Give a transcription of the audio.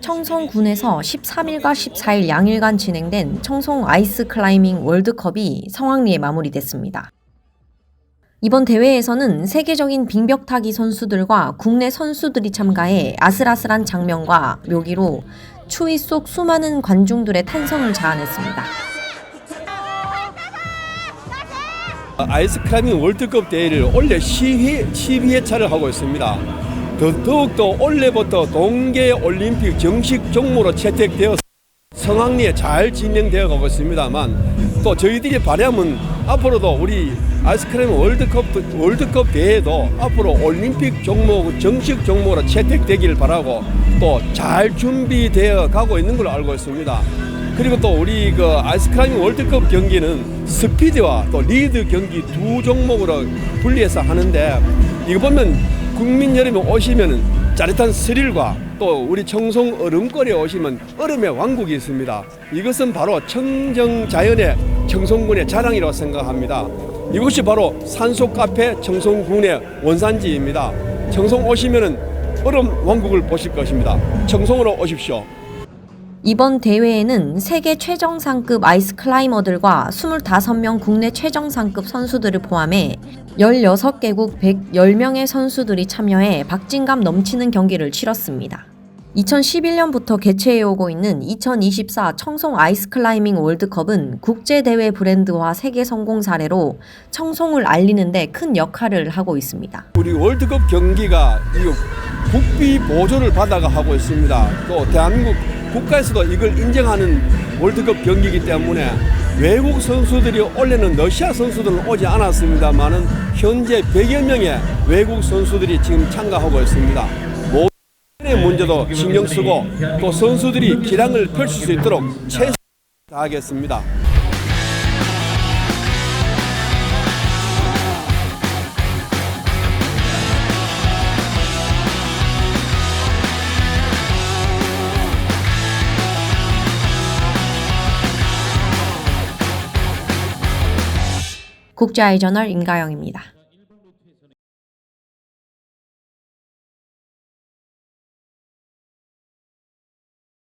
청송군에서 13일과 14일 양일간 진행된 청송 아이스 클라이밍 월드컵이 성황리에 마무리됐습니다. 이번 대회에서는 세계적인 빙벽 타기 선수들과 국내 선수들이 참가해 아슬아슬한 장면과 묘기로 추위 속 수많은 관중들의 탄성을 자아냈습니다. 아이스크라이밍 월드컵 대회를 올해 10회, 12회차를 하고 있습니다. 더, 더욱더 올해부터 동계 올림픽 정식 종목으로 채택되어 성황리에 잘 진행되어 가고 있습니다만 또 저희들이 바람은 앞으로도 우리 아이스크림 월드컵 월드컵 대회도 앞으로 올림픽 종목 정식 종목으로 채택되기를 바라고 또 잘 준비되어 가고 있는 걸로 알고 있습니다. 그리고 또 우리 그 아이스크림 월드컵 경기는 스피드와 또 리드 경기 두 종목으로 분리해서 하는데 이거 보면 국민 여러분 오시면은 짜릿한 스릴과 또 우리 청송 얼음거리에 오시면 얼음의 왕국이 있습니다. 이것은 바로 청정 자연의 청송군의 자랑이라고 생각합니다. 이곳이 바로 산속 카페 청송군의 원산지입니다. 청송 오시면은 얼음 왕국을 보실 것입니다. 청송으로 오십시오. 이번 대회에는 세계 최정상급 아이스 클라이머들과 25명 국내 최정상급 선수들을 포함해 16개국 110명의 선수들이 참여해 박진감 넘치는 경기를 치렀습니다. 2011년부터 개최해오고 있는 2024 청송 아이스 클라이밍 월드컵은 국제대회 브랜드화 세계 성공 사례로 청송을 알리는데 큰 역할을 하고 있습니다. 우리 월드컵 경기가 이 국비 보조를 받아가 하고 있습니다. 또 대한민국 국가에서도 이걸 인정하는 월드컵 경기이기 때문에 외국 선수들이 올해는 러시아 선수들은 오지 않았습니다만은 현재 100여 명의 외국 선수들이 지금 참가하고 있습니다. 모든의 문제도 신경 쓰고 또 선수들이 기량을 펼칠 수 있도록 최선을 다하겠습니다. 국제아이 저널 임가영입니다.